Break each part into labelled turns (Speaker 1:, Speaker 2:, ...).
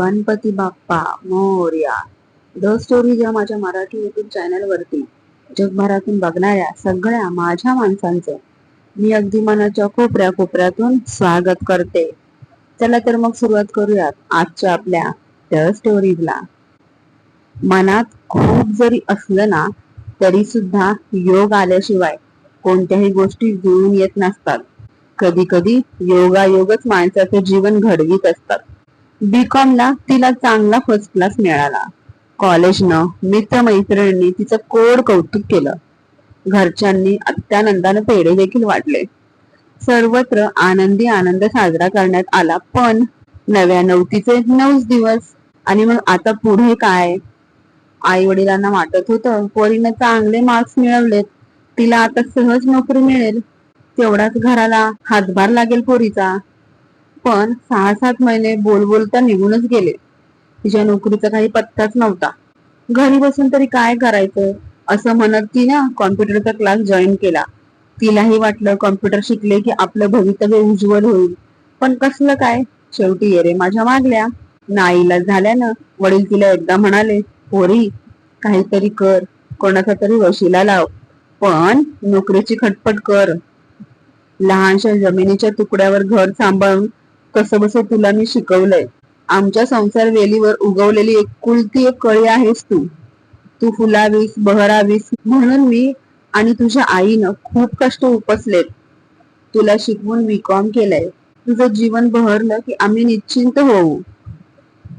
Speaker 1: Ganpati Bappa Morya. The story या माझ्या Marathi YouTube चॅनलवरती जगभरातून बघणाऱ्या सगळ्या माझ्या माणसांचं मी अगदी मनाच्या कोपऱ्या कोपऱ्यातून स्वागत करते. चला तर मग सुरुवात करूयात आजच्या आपल्या द स्टोरीजला मनात खूप जरी असलं ना तरी सुद्धा योग आल्याशिवाय कोणत्याही गोष्टी जुळून येत नसतात. कधी कधी योगायोगच माणसाचं जीवन घडवीत असतात. बीकॉम ला तिला चांगला फर्स्ट क्लास मिळाला. कॉलेजनं मित्रमैत्रिणींनी तिचं कोड कौतुक केलं. घरच्यांनी अत्यानंदानं पेढे देखील वाटले. सर्वत्र आनंदी आनंद साजरा करण्यात आला पण नव्या नवतीचे नऊच दिवस. आणि मग आता पुढे काय? आई वडिलांना वाटत होतं पोरीनं चांगले मार्क्स मिळवलेत. तिला आता सहज नोकरी मिळेल. तेवढाच घराला हातभार लागेल पोरीचा. पण सहा सात महिने बोल बोलता निघूनच गेले. तिच्या नोकरीचा काही पत्ताच नव्हता. घरी बसून तरी काय करायचं? असं म्हणत ती ना कॉम्प्युटरचा क्लास जॉईन केला. तिलाही वाटलं कॉम्प्युटर शिकले की आपलं भवितव्य उज्ज्वल होईल. पण कसलं काय? शेवटी येरे माझ्या मागल्या. नाईला झाल्यानं वडील तिला एकदा म्हणाले पोरी काहीतरी कर. कोणाचा तरी वशिला लाव. पण नोकरीची खटपट कर. लहानशा जमिनीच्या तुकड्यावर घर सांभाळून कसं बस तुला मी शिकवलंय. आमच्या संसार वेलीवर उगवलेली एक कुलती एक कळी आहेस तू. तू फुलावीस बहरावीस म्हणून मी आणि तुझ्या आईनं खूप कष्ट उपसलेत. तुला शिकवून बीकॉम केलंय. तुझं जीवन बहरलं की आम्ही निश्चिंत होऊ.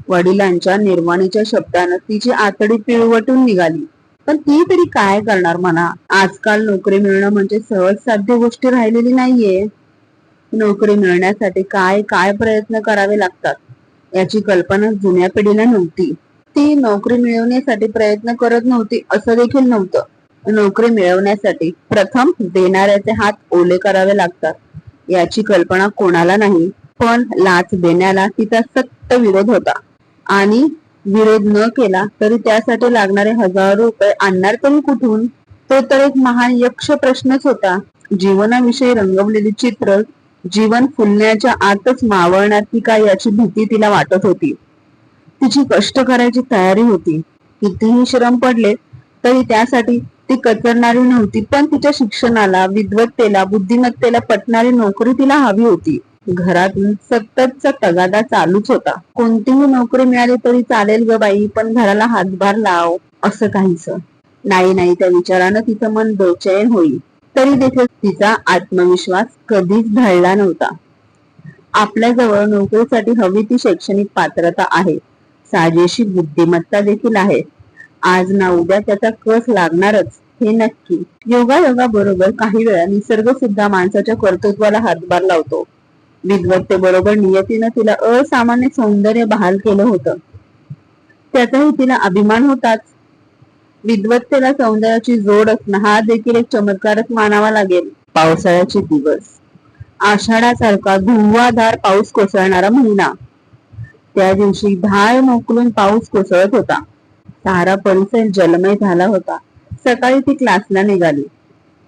Speaker 1: वडिलांच्या निर्वाणीच्या शब्दानं तिची आतडी पिळवटून निघाली. पण ती तरी काय करणार म्हणा? आजकाल नोकरी मिळणं म्हणजे सहज साध्य गोष्टी राहिलेली नाहीये. नोकरी मिळण्यासाठी काय काय प्रयत्न करावे लागतात? याची कल्पना जुन्या पिढीला नव्हती. ती नोकरी मिळवण्यासाठी प्रयत्न करत नव्हती असं देखील नव्हतं. नोकरी मिळवण्यासाठी प्रथम देणाऱ्याचे हात ओले करावे लागतात. याची कल्पना कोणाला नाही पण लाच देण्याला तिचा सक्त विरोध होता. आणि विरोध न केला तरी त्यासाठी लागणारे हजारो रुपये आणणार तरी कुठून? तो तर एक महान यक्ष प्रश्नच होता. जीवनाविषयी रंगवलेली चित्र जीवन फुलण्याच्या आतच मावळणार ती काय याची भीती तिला वाटत होती. तिची कष्ट करायची तयारी होती. कितीही श्रम पडले तरी त्यासाठी ती कचरणारी नव्हती पण तिच्या शिक्षणाला विद्वत्तेला बुद्धिमत्तेला पटणारी नोकरी तिला हवी होती. घरातून सततचा तगादा चालूच होता. कोणतीही नोकरी मिळाली तरी चालेल ग बाई पण घराला हातभार लाव असं काहीच नाही नाही त्या विचारानं तिचं मन बेचैन होईल. तरी देखील तिचा आत्मविश्वास कधीच ढळला नव्हता. आपल्याजवळ नोकरीसाठी हवी ती शैक्षणिक पात्रता आहे. साजेशी बुद्धिमत्ता देखील आहे. आज ना उद्या त्याचा कस लागणारच हे नक्की. योगा योगा बरोबर काही वेळा निसर्ग सुद्धा माणसाच्या कर्तृत्वाला हातभार लावतो. विद्वत्तेबरोबर नियतीनं तिला असामान्य सौंदर्य बहाल केलं होतं. त्याचाही तिला अभिमान होताच. विद्वत्तेला सौंदर्याची जोड असणं हा देखील एक चमत्कारच मानावा लागेल. पावसाळ्याचे दिवस. आषाढासारखा धुवाधार पाऊस कोसळणारा महिना. त्या दिवशी धाय मोकलून पाऊस कोसळत होता. सारा परिसर जलमय झाला होता. सकाळी ती क्लासला निघाली.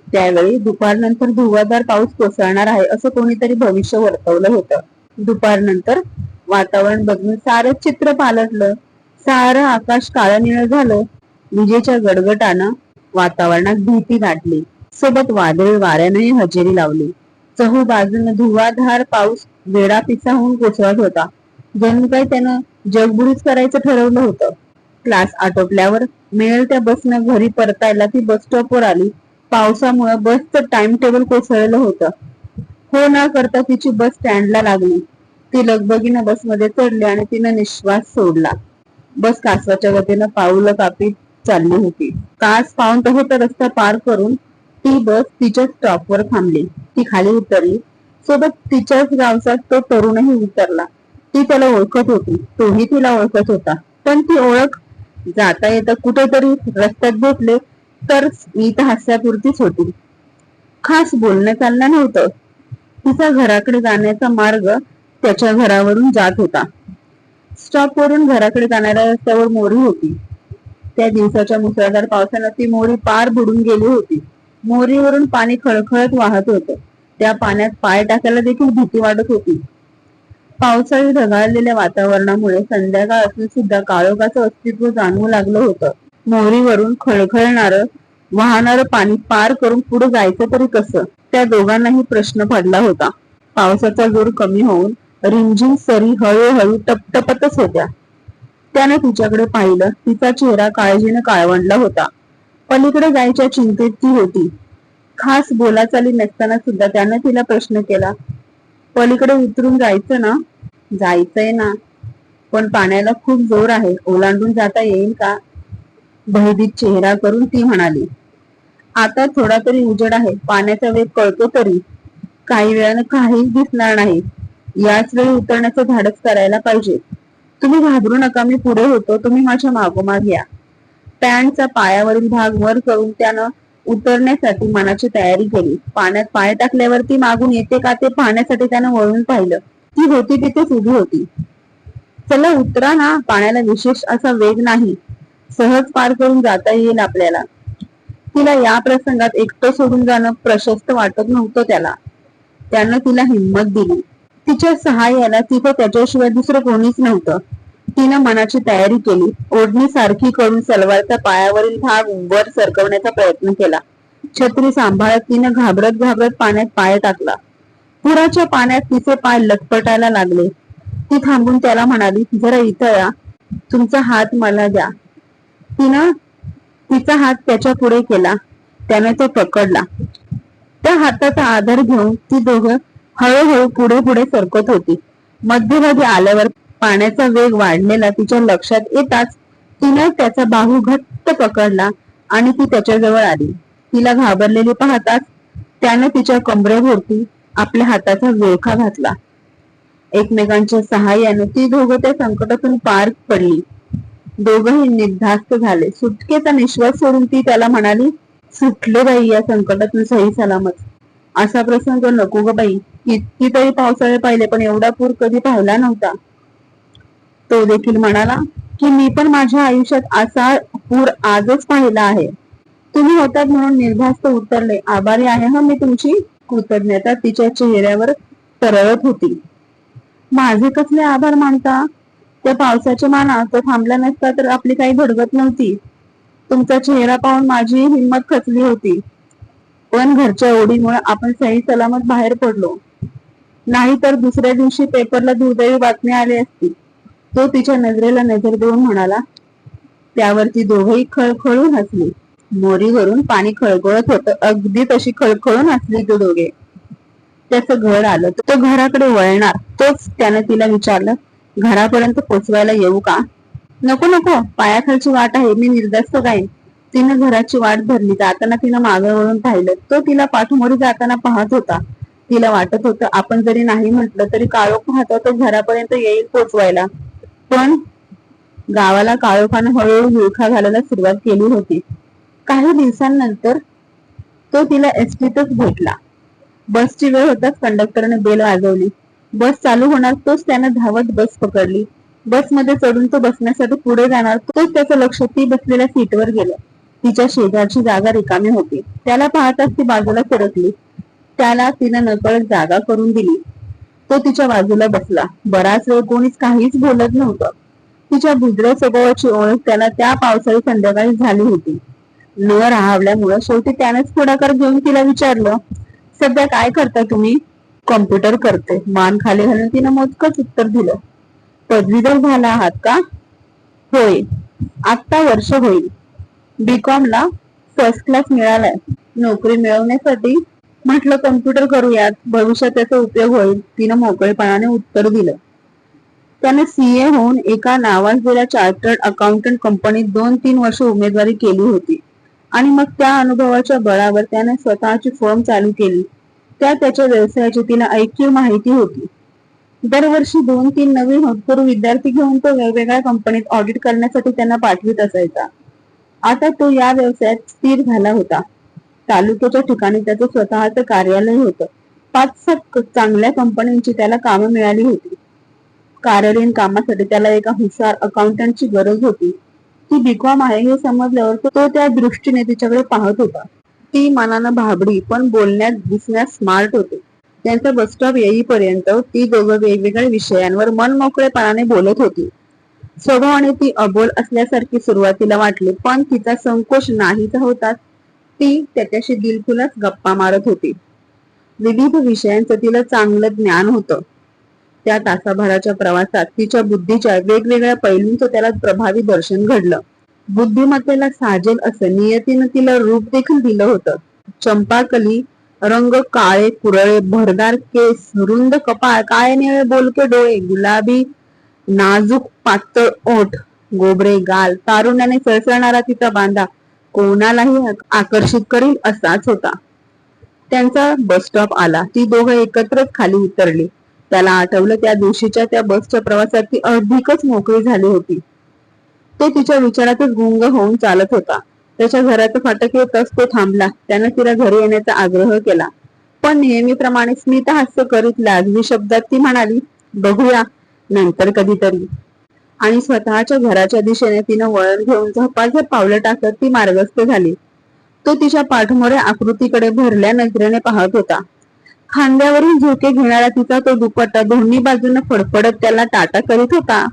Speaker 1: त्यावेळी दुपारनंतर धुवाधार पाऊस कोसळणार आहे असं कोणीतरी भविष्य वर्तवलं होतं. दुपारनंतर वातावरण बघून सारं चित्र पालटलं. सारं आकाश काळं निळ झालं. विजेच्या गडगटानं वातावरणात भीती दाटली सोबत वादळी वाऱ्यानंही हजेरी लावली. चहू बाजूने धुवाधार पाऊस वेडा पिसा होऊन कोसळत होता. जणू काही त्यानं जगबुडीच करायचं ठरवलं होतं. क्लास आटोपल्यावर मिळेल त्या बसनं घरी परतायला ती बस स्टॉपवर आली. पावसामुळे बसचं टाइम टेबल कोसळलं होतं. हो ना करता तिची बस स्टँडला लागली. ती लगबगीनं बसमध्ये चढली आणि तिनं निश्वास सोडला. बस कासवाच्या गतीनं पाऊल कापीत चालली होती. कास पाऊन तसं तर रस्ता पार करून ती बस तिच्या स्टॉपवर थांबली. ती खाली उतरली. सोबत तिच्याच गावचा तो तरुणही उतरला. ती त्याला ओळखत होती. तोही तिला ओळखत होता. पण ती ओळख जाता येता कुठेतरी रस्त्यात भेटले तर स्मित हास्यापुरतीच होती. खास बोलणं चाललं नव्हतं. तिचा घराकडे जाण्याचा मार्ग त्याच्या घरावरून जात होता. स्टॉपवरून घराकडे जाणाऱ्या रस्त्यावर मोरी होती. त्या दिवसाच्या मुसळधार पावसानं ती मोरी पार बुडून गेली होती. मोरीवरून पाणी खळखळत वाहत होतं. त्या पाण्यात पाय टाकायला देखील भीती वाटत होती. पावसाळी ढगाळलेल्या वातावरणामुळे संध्याकाळ असून सुद्धा काळोखाचं अस्तित्व जाणवू लागलं होतं. मोहरीवरून खळखळणार वाहणार पाणी पार करून पुढे जायचं तरी कसं? त्या दोघांनाही प्रश्न पडला होता. पावसाचा जोर कमी होऊन रिमझिम सरी हळूहळू टपटपतच होत्या. त्याने तिच्याकडे पाहिलं. तिचा चेहरा काळजीने काळवंडला होता. पलीकडे जायच्या चिंतेत ती होती. खास बोलाचाली नसताना सुद्धा त्याने तिला प्रश्न केला. पलीकडे उतरून जायचं ना? जायचंय ना. पण पाण्याला खूप जोर आहे. ओलांडून जाता येईल का? भयभीत चेहरा करून ती म्हणाली. आता थोडा तरी उजड आहे. पाण्याचा वेग कळतो तरी. काही वेळानं काहीच दिसणार नाही. याच वेळी उतरण्याचं धाडस करायला पाहिजे. तुम्ही घाबरू नका मी पुढे होतो. तुम्ही माझ्या मागोमाग या. पॅन्टचा पायावरील भाग वर करून त्यानं उतरण्यासाठी मनाची तयारी केली. पाण्यात पाय टाकल्यावर ती मागून येते का ते पाहण्यासाठी त्यानं वळून पाहिलं. ती होती तिथेच उभी होती. चला उतरा ना. पाण्याला विशेष असा वेग नाही. सहज पार करून जाता येईल आपल्याला. तिला या प्रसंगात एकटं सोडून जाणं प्रशस्त वाटत नव्हतं त्याला. त्यानं तिला हिंमत दिली. तिच्या सहाय्याला तिथं त्याच्याशिवाय दुसरं कोणीच नव्हतं. तिनं मनाची तयारी केली. ओढणी सारखी करून सलवारचा पायावरील भाग वर सरकवण्याचा प्रयत्न केला. छत्री सांभाळत तिनं घाबरत घाबरत पाण्यात पाय टाकला. पुराच्या पाण्यात तिचे पाय लटपटायला लागले. ती थांबून त्याला म्हणाली जरा इथं या. तुमचा हात मला द्या. तिनं तिचा हात त्याच्या पुढे केला. त्याने तो पकडला. त्या हाताचा आधार घेऊन ती दोघं हळूहळू पुढे पुढे सरकत होती. मध्यभागी आल्यावर पाण्याचा वेग वाढलेला तिच्या लक्षात येताच तिने त्याचा बाहू घट्ट पकडला आणि ती त्याच्याजवळ आली. तिला घाबरलेली पाहताच त्याने तिच्या कमरेभोवती आपल्या हाताचा विळखा घातला. एकमेकांच्या सहाय्याने ती दोघं त्या संकटातून पार पडली. दोघंही निर्धास्त झाले. सुटकेचा निश्वास सोडून ती त्याला म्हणाली सुटले बाई या संकटातून सही सलामत. असा प्रसंग नको ग बाई. कितीतरी पावसाळे पाहिले पण एवढा पूर कधी पाहिला नव्हता. तो देखील म्हणाला की मी पण माझ्या आयुष्यात असा पूर आजच पाहिला आहे. तुम्ही होतात म्हणून निर्धास्त उतरले. आभारी आहे हा मी तुमची कृतज्ञता. तिच्या चेहऱ्यावर तरळत होती. माझे कसले आभार मानता? त्या पावसाच्या माना तो थांबला नसता तर आपली काही भडगत नव्हती. तुमचा चेहरा पाहून माझी हिंमत खचली होती. पण घरच्या ओढीमुळे आपण सही सलामत बाहेर पडलो. नाही तर दुसऱ्या दिवशी पेपरला दुर्दैवी बातमी आली असती. तो तिच्या नजरेला नजर देऊन म्हणाला त्यावर ती दोघही खळखळून हसली. मोरीवरून पाणी खळखळत होतं. अगदी तशी खळखळून हसली ते दोघे. त्याचं घर आलं. तो घराकडे वळणार. तोच त्याने तिला विचारलं घरापर्यंत पोचवायला येऊ का? नको नको. पायाखालची वाट आहे. मी निर्दस्त काय तिनं घराची वाट धरली. जाताना तिनं मागे वळून पाहिलं. तो तिला पाठमोरी जाताना पाहत होता. तिला वाटत होतं आपण जरी नाही म्हटलं तरी काळोख पाहतो तो घरापर्यंत येईल पोचवायला. पण गावाला काळोखाने हळूहळू विळखा घालायला सुरुवात केली होती. काही दिवसांनंतर तो तिला एसटीतच भेटला. बसची वेळ होताच कंडक्टरने बेल वाजवली. बस चालू होणार तोच त्यानं धावत बस पकडली. बसमध्ये चढून तो बसण्यासाठी पुढे जाणार तोच त्याचं लक्ष ती बसलेल्या सीटवर गेलं. तिच्या शेजारची जागा रिकामी होती. त्याला पाहताच ती बाजूला सरकली. त्याला तिनं नकळत जागा करून दिली. तो तिच्या बाजूला बसला. बराच वेळ कोणीच काहीच बोलत नव्हतं. तिच्या भुद्र स्वभावाची ओळख त्याला त्या पावसाळी संध्याकाळी झाली होती. न राहावल्यामुळे शेवटी त्यानेच पुढाकार घेऊन तिला विचारलं सध्या काय करता तुम्ही? कॉम्प्युटर करते. मान खाली घालून तिनं मोजकच उत्तर दिलं. पदवीधर झाला आहात का? होय. आत्ता वर्ष होईल. बीकॉम ला फर्स्ट क्लास मिळालाय. नोकरी मिळवण्यासाठी म्हटलं कम्प्युटर करूयात. भविष्यात त्याचा उपयोग होईल. तिनं मोकळेपणाने उत्तर दिलं. त्याने सीए होऊन एका नावाजलेल्या चार्टर्ड अकाउंटंट कंपनीत दोन तीन वर्ष उमेदवारी केली होती. आणि मग त्या अनुभवाच्या बळावर त्याने स्वतःची फर्म चालू केली. त्या त्याच्या व्यवसायाची तिला ऐक्य माहिती होती. दरवर्षी दोन तीन नवीन होतकरू विद्यार्थी घेऊन तो वेगवेगळ्या कंपनीत ऑडिट करण्यासाठी त्यांना पाठवित असायचा. आता तो या व्यवसायात स्थिर झाला होता. तालुक्याच्या ठिकाणी त्याचं स्वतःच कार्यालय होतं. पाच सात चांगल्या कंपन्यांची त्याला कामं मिळाली होती. कार्यालयीन कामासाठी त्याला एका हुशार अकाउंटंटची गरज होती. ती बिकॉम आहे हे समजल्यावर तो त्या दृष्टीने तिच्याकडे पाहत होता. ती मनानं भाबडी पण बोलण्यात दिसण्यात स्मार्ट होते. त्यांचा बस स्टॉप येईपर्यंत ती दोघं वेगवेगळ्या विषयांवर मनमोकळेपणाने बोलत होती. स्वभावाने ती अबोल असल्यासारखी सुरुवातीला वाटली पण तिचा संकोच नाहीसा होताच. ती त्याच्याशी दिलखुलास गप्पा मारत होती. विविध विषयांचं तिला चांगलं ज्ञान होतं. त्या तासाभराच्या प्रवासात तिच्या बुद्धीच्या वेगवेगळ्या पैलूंचं त्याला प्रभावी दर्शन घडलं. बुद्धिमत्तेला साजेल असं नियतीनं तिला रूप देखील दिलं होतं. चंपाकली रंग काळे कुरळे भरदार केस रुंद कपाळ काळे निळे बोलके डोळे गुलाबी नाजूक पातळ ओठ गोबरे गाल तारुण्याने सळसळणारा तिचा बांधा कोणालाही आकर्षित करील असाच होता. त्यांचा बस स्टॉप आला. ती दोघं एकत्रच खाली उतरली. त्याला आठवलं त्या दिवशीच्या त्या बसच्या प्रवासात ती अधिकच मोकळी झाली होती. तो तिच्या विचारातच गुंग होऊन चालत होता. त्याच्या घराचं फाटक येतच तो थांबला. त्यानं तिला घरी येण्याचा आग्रह केला. पण नेहमीप्रमाणे स्मित हास्य करीत लाजवी शब्दात ती म्हणाली बघूया नंतर कधीतरी. आणि स्वतःच्या घराच्या दिशेने तिनं वळण घेऊन झपाझप पावलं टाकत ती मार्गस्थ झाली. तो तिच्या पाठमोऱ्या आकृतीकडे भरल्या नजरेने पाहत होता. खांद्यावरून झोके घेणारा तिचा तो दुपट्टा दोन्ही बाजूने फडफडत त्याला टाटा करीत होता.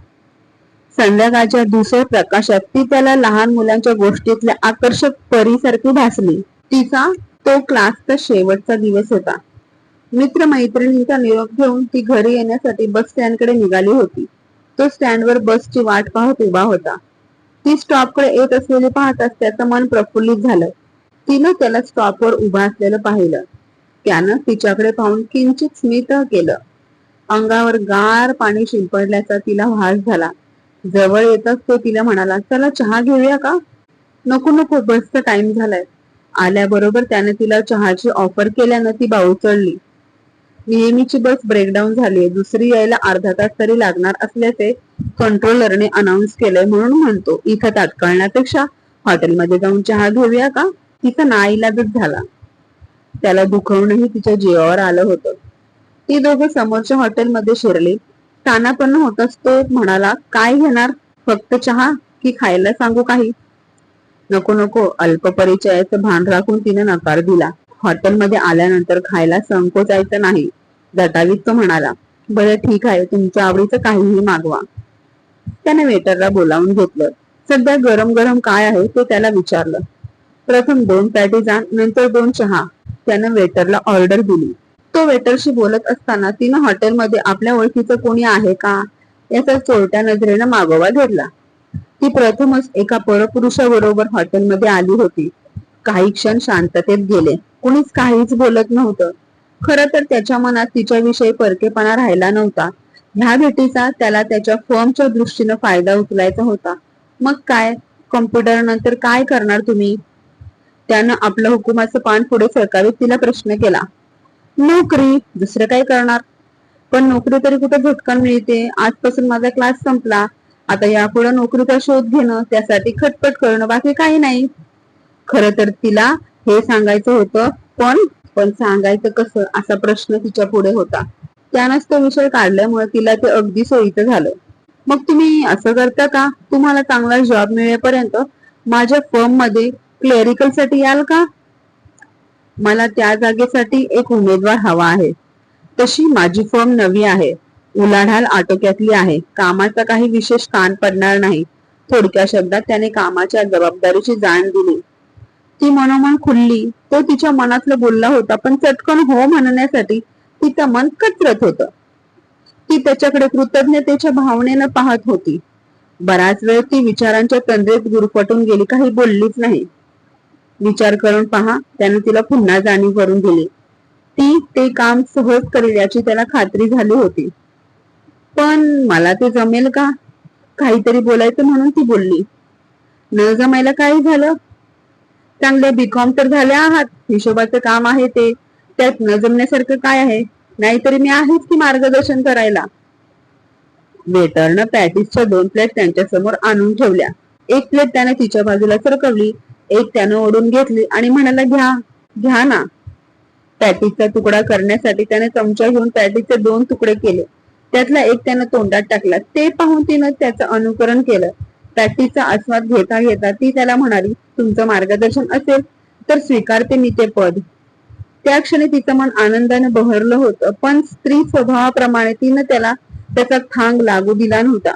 Speaker 1: संध्याकाळच्या दुसऱ्या प्रकाशात ती त्याला लहान मुलांच्या गोष्टीतल्या आकर्षक परीसारखी भासली. तिचा तो क्लासचा शेवटचा दिवस होता. मित्रमैत्रिणींचा निरोप घेऊन ती घरी येण्यासाठी बस स्टँडकडे निघाली होती. तो स्टँडवर बसची वाट पाहत उभा होता. ती स्टॉपकडे येत असलेले पाहताच त्याचं मन प्रफुल्लित झालं. तिनं त्याला स्टॉपवर उभा असलेलं पाहिलं. त्यानं तिच्याकडे पाहून किंचित स्मित केलं. अंगावर गार पाणी शिंपडल्याचा तिला भास झाला. जवळ येताच तो तिला म्हणाला चला चहा घेऊया का? नको नको बसचा टाइम झालाय. आल्याबरोबर त्याने तिला चहाची ऑफर केल्यानं ती बाऊ चढली नेहमीची बस ब्रेकडाऊन झालीय. दुसरी यायला अर्धा तास तरी लागणार असल्याचे कंट्रोलरने अनाऊन्स केलंय म्हणून म्हणतो. इथं तात्काळण्यापेक्षा हॉटेलमध्ये जाऊन चहा घेऊया का? तिचा नाईलाजच झाला त्याला दुखवणंही तिच्या जीवावर आलं होतं. ती दोघं समोरच्या हॉटेलमध्ये शिरली. तानापन्न होताच तो म्हणाला काय घेणार? फक्त चहा की खायला सांगू काही? नको नको. अल्प परिचयाचं भान राखून तिने नकार दिला. हॉटेलमध्ये आल्यानंतर खायला संकोचायचं नाही. जटावीत तो म्हणाला बरं ठीक आहे तुमच्या आवडीचं काहीही मागवा. त्याने वेटरला बोलावून घेतलं. सध्या गरम गरम काय आहे ते त्याला विचारलं. प्रथम दोन पॅटी आण नंतर दोन चहा. त्यानं वेटरला ऑर्डर दिली. तो वेटरशी बोलत असताना तिनं हॉटेलमध्ये आपल्या ओळखीचं कोणी आहे का याचा चोरट्या नजरेनं मागोवा घेतला. ती प्रथमच एका परपुरुषाबरोबर हॉटेलमध्ये आली होती. काही क्षण शांततेत गेले. कुणीच काहीच बोलत नव्हतं. खर तर त्याच्या मनात तिच्याविषयी परकेपणा राहिला नव्हता. ह्या भेटीचा त्याला त्याच्या फर्मच्या दृष्टीनं फायदा उचलायचा होता. मग काय? कम्प्युटर नंतर काय करणार तुम्ही? त्यानं आपलं हुकुमाचं पान पुढे सरकावीत तिला प्रश्न केला. नोकरी? दुसरं काय करणार? पण नोकरी तरी कुठे झटकन मिळते? आजपासून माझा क्लास संपला. आता यापुढे नोकरीचा शोध घेणं त्यासाठी खटपट करणं बाकी काही नाही. खर तर तिला हे सांगायचं होतं पण पण सांगायचं कसं? असा प्रश्न तिच्या पुढे होता. त्यानंच तो विषय काढल्यामुळे तिला ते अगदी सोयीचं झालं. मग तुम्ही असं करता का? तुम्हाला चांगला जॉब मिळेपर्यंत माझ्या फर्ममध्ये क्लेरिकलसाठी याल का? मला त्या जागेसाठी एक उमेदवार हवा आहे. तशी माझी फर्म नवी आहे. उलाढाल आटोक्यातली आहे. कामाचा काही विशेष कान पडणार नाही. थोडक्या शब्दात त्याने कामाच्या जबाबदारीची जाण दिली. ती मनोमन खुलली. तो तिच्या मनातलं बोलला होता पण चटकन हो म्हणण्यासाठी तिचं मन कचरत होत. ती त्याच्याकडे कृतज्ञतेच्या भावनेनं पाहत होती. बराच वेळ ती विचारांच्या तंद्रेत गुरफटून गेली काही बोललीच नाही. विचार करून पहा त्याने तिला पुन्हा जाणीव करून दिली. ती ते काम सहज करेल याची त्याला खात्री झाली होती. पण मला ते जमेल का? काहीतरी बोलायचं म्हणून ती बोलली. न जमायला काय झालं? चांगले बीकॉम तर झाले आहात. हिशोबाचं काम आहे ते. त्यात न जमण्यासारखं काय आहे? नाहीतरी मी आहेच की मार्गदर्शन करायला. वेटरनं पॅटीसच्या दोन प्लेट त्यांच्यासमोर आणून ठेवल्या. एक प्लेट त्याने तिच्या बाजूला सरकवली. एक त्यानं ओढून घेतली आणि म्हणाला घ्या घ्या ना. पॅटीसचा तुकडा करण्यासाठी त्याने चमचा घेऊन पॅटीसचे दोन तुकडे केले. त्यातला एक त्यानं तोंडात टाकला. ते पाहून तिनं त्याचं अनुकरण केलं. प्रॅक्टिसचा आस्वाद घेता घेता ती त्याला म्हणाली तुमचं मार्गदर्शन असेल तर स्वीकारते मी ते पद. त्या क्षणी तिचं मन आनंदाने बहरलं होतं पण स्त्री स्वभावाप्रमाणे तिनं त्याला त्याचा थांग लागू दिला नव्हता.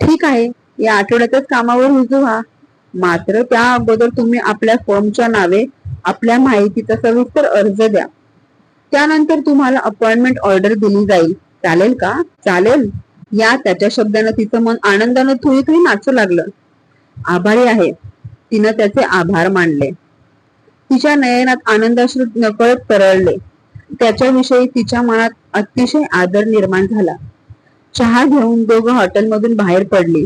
Speaker 1: ठीक आहे या आठवड्यातच कामावर रुजू व्हा. मात्र त्या अगोदर तुम्ही आपल्या फॉर्मच्या नावे आपल्या माहितीचा सविस्तर अर्ज द्या. त्यानंतर तुम्हाला अपॉइंटमेंट ऑर्डर दिली जाईल. चालेल का? चालेल. या त्याच्या शब्दानं तिचं मन आनंदानं थुई थुई नाचू लागलं. आभारी आहे. तिनं त्याचे आभार मानले. तिच्या नयनात आनंदाश्रू नकळत तरळले त्याच्याविषयी तिच्या मनात अतिशय आदर निर्माण झाला. चहा घेऊन दोघं हॉटेलमधून बाहेर पडली.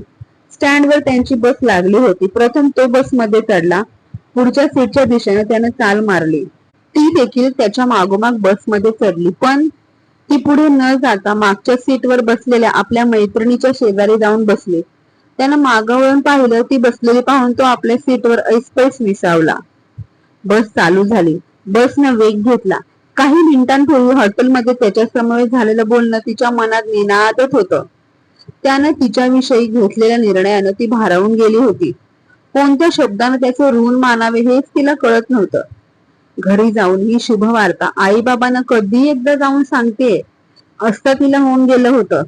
Speaker 1: स्टँडवर त्यांची बस लागली होती. प्रथम तो बसमध्ये चढला. पुढच्या सीटच्या दिशेने त्याने चाल मारली. ती देखील त्याच्या मागोमाग बसमध्ये चढली. पण ती पुढे न जाता मागच्या सीटवर बसलेल्या आपल्या मैत्रिणीच्या शेजारी जाऊन बसली. त्यानं मागं वळून पाहिलं ती बसलेली पाहून तो आपल्या सीटवर ऐसपैस विसावला. बस चालू झाली. बसनं वेग घेतला. काही मिनिटांपूर्वी हॉटेलमध्ये त्याच्यासमोर झालेलं बोलणं तिच्या मनात निनादत होतं. त्यानं तिच्याविषयी घेतलेल्या निर्णयानं ती भारावून गेली होती. कोणत्या शब्दानं त्याचे ऋण मानावे हेच तिला कळत नव्हतं. घरी जाऊन ही शुभ वार्ता. आई बाबांना कधी एकदा जाऊन सांगते असता तिला होऊन गेलं होतं.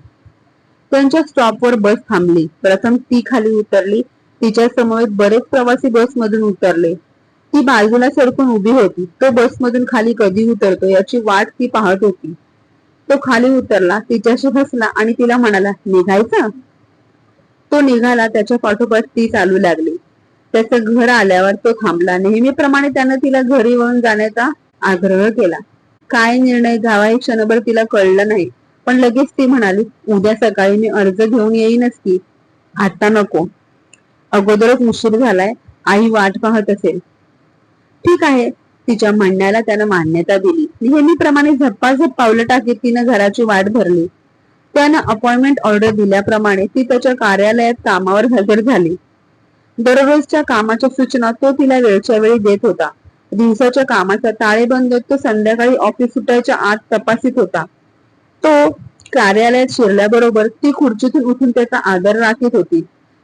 Speaker 1: त्यांच्या स्टॉपवर बस थांबली. प्रथम ती खाली उतरली. तिच्या समोर बरेच प्रवासी बसमधून उतरले. ती बाजूला सरकून उभी होती. तो बसमधून खाली कधी उतरतो याची वाट ती पाहत होती. तो खाली उतरला. तिच्याशी हसला आणि तिला म्हणाला निघायचं? तो निघाला. त्याच्या पाठोपाठ ती चालू लागली. त्याचं घर आल्यावर तो थांबला नेहमीप्रमाणे त्यानं तिला घरी वळून जाण्याचा आग्रह केला. काय निर्णय घ्यावा हे क्षणभर तिला कळलं नाही. पण लगेच ती म्हणाली उद्या सकाळी मी अर्ज घेऊन येईनच की आता नको. अगोदरच उशीर झालाय. आई वाट पाहत असेल. ठीक आहे. तिच्या म्हणण्याला त्यानं मान्यता दिली. नेहमीप्रमाणे झप्पाझप पावलं टाकीत तिनं घराची वाट भरली. त्यानं अपॉइंटमेंट ऑर्डर दिल्याप्रमाणे ती त्याच्या कार्यालयात कामावर हजर झाली. दररोजच्या कामाच्या सूचना तो तिला वेळच्या वेळी देत होता. दिवसाच्या कामाचा ताळेबंद तो संध्याकाळी ऑफिस सुटायच्या आत तपासित होता. तो कार्यालयात शिरल्याबरोबर ती खुर्चीतून उठून त्याचा आदर राखीत होती.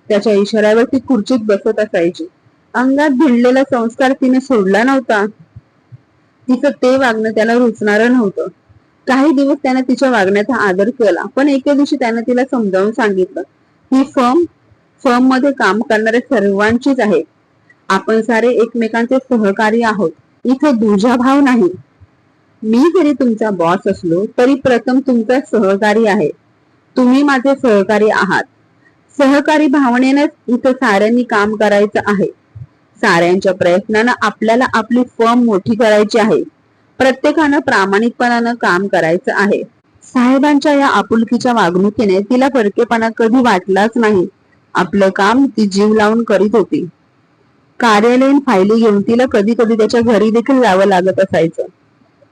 Speaker 1: त्याच्या इशाऱ्यावर ती खुर्चीत बसत असायची. अंगात भिडलेला संस्कार तिने सोडला नव्हता. तिचं ते वागणं त्याला रुचणार नव्हतं. काही दिवस त्याने तिच्या वागण्याचा आदर केला पण एके दिवशी त्याने तिला समजावून सांगितलं ही फर्म फर्ममध्ये काम करणाऱ्या सर्वांचीच आहे आपण सारे एकमेकांचे सहकारी आहोत. इथे दुजाभाव नाही. मी जरी तुमचा बॉस असलो तरी प्रथम तुमचा सहकारी आहे. तुम्ही माझे सहकारी आहात. सहकारी भावनेनंच इथं साऱ्यांनी काम करायचं आहे. साऱ्यांच्या प्रयत्नानं आपल्याला आपली फर्म मोठी करायची आहे. प्रत्येकानं प्रामाणिकपणानं काम करायचं आहे. साहेबांच्या या आपुलकीच्या वागणुकीने तिला परकेपणा कधी वाटलाच नाही. आपलं काम ती जीव लावून करीत होती. कार्यालयीन फायली घेऊन तिला कधी कधी त्याच्या घरी देखील जावं लागत असायचं.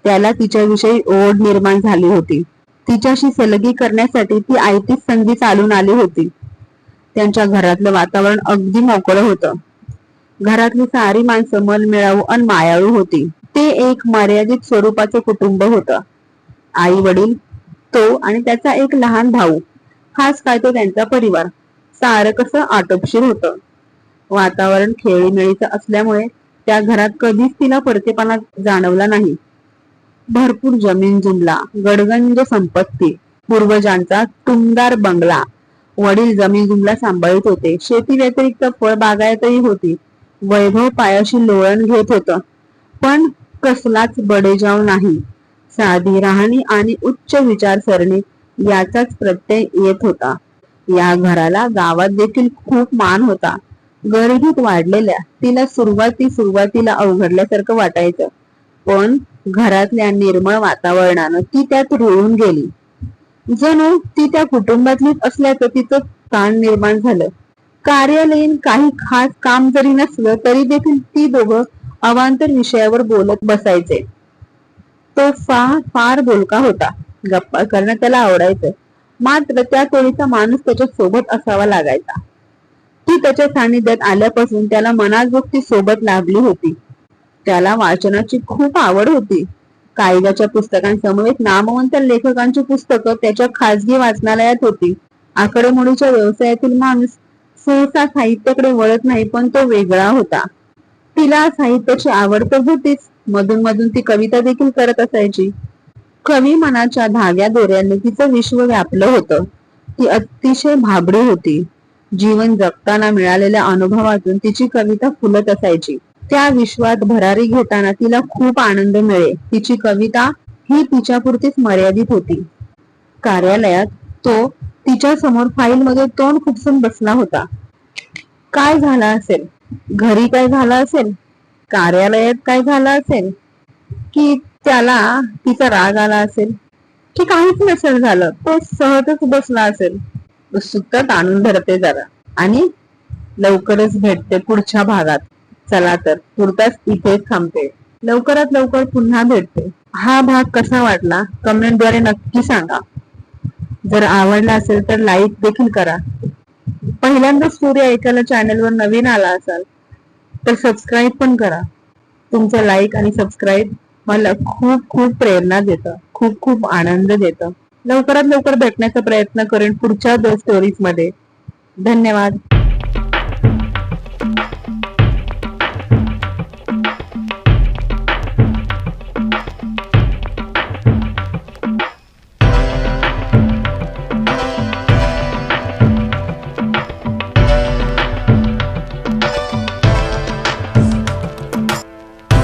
Speaker 1: त्याला तिच्याविषयी ओढ निर्माण झाली होती. तिच्याशी सलगी करण्यासाठी ती आयतीच संधी चालून आली होती. त्यांच्या घरातलं वातावरण अगदी मोकळं होतं. घरातली सारी माणसं मनमिळावू आणि मायाळू होती. ते एक मर्यादित स्वरूपाचं कुटुंब होतं. आई वडील तो आणि त्याचा एक लहान भाऊ. खास काय तो त्यांचा परिवार. तारकस कसं आटोपशीर होतं. वातावरण खेळीमेळीचं असल्यामुळे त्या घरात कधीच तिला परतेपणा जाणवला नाही. भरपूर जमीन जुमला गडगंज संपत्ती पूर्वजांचा टुमदार बंगला. वडील जमीन जुमला सांभाळत होते. शेती व्यतिरिक्त फळबागायतही होती. वैभव पायाशी लोळण घेत होत. पण कसलाच बडेजाव नाही. साधी राहणी आणि उच्च विचारसरणी याचाच प्रत्यय येत होता. या घराला गावात देखील खूप मान होता. गरिबीत वाढलेल्या तिला सुरुवाती सुरुवातीला अवघडल्यासारखं वाटायचं. पण घरातल्या निर्मळ वातावरणानं ती त्यात रुळून गेली. जणू ती त्या कुटुंबातलीच असल्याचं तिचं स्थान निर्माण झालं. कार्यालयीन काही खास काम जरी नसलं तरी देखील ती दोघं अवांतर विषयावर बोलत बसायचे. तो फार फार बोलका होता. गप्पा करणं त्याला आवडायचं. मात्र त्या टोळीचा माणूस त्याच्या सोबत असावा लागायचा. ती त्याच्या सानिध्यात आल्यापासून त्याला मनाजोगती सोबत लाभली होती. त्याला वाचनाची खूप आवड होती. कायद्याच्या पुस्तकांसमवेत नामवंत लेखकांची पुस्तकं त्याच्या खासगी वाचनालयात होती. आकडेमोडीच्या व्यवसायातील माणूस सहसा साहित्याकडे वळत नाही पण तो वेगळा होता. तिला साहित्याची आवड तर होतीच. मधून मधून ती कविता देखील करत असायची. कवी मनाच्या धाग्या दोऱ्याने तिचं विश्व व्यापलं होतं. ती अतिशय भाबडी होती. जीवन जगताना मिळालेल्या अनुभवातून तिची कविता फुलत असायची. त्या विश्वात भरारी घेताना तिला खूप आनंद मिळे. तिची कविता ही तिच्यापुरतीच मर्यादित होती. कार्यालयात तो तिच्या समोर फाईल मध्ये तोंड खुपसून बसला होता. काय झालं असेल? घरी काय झालं असेल? कार्यालयात काय झालं असेल? की त्याला तिचा राग आला असेल. की काहीच नसेल झालं तो सहजच बसला असेल. उत्सुकता ताणून धरते जरा आणि लवकरच भेटते पुढच्या भागात. चला तर तुर्तास इथे थांबते. लवकरात लवकर पुन्हा भेटते. हा भाग कसा वाटला कमेंटद्वारे नक्की सांगा. जर आवडला असेल तर लाईक देखील करा. पहिल्यांदा सूर्य ऐकायला चॅनलवर नवीन आला असाल तर सबस्क्राईब पण करा. तुमचं लाईक आणि सबस्क्राईब मला खूप खूप प्रेरणा देतं. खूप खूप आनंद देतं. लवकरात लवकर भेटण्याचा प्रयत्न करेन पुढच्या दोन स्टोरीजमध्ये. धन्यवाद.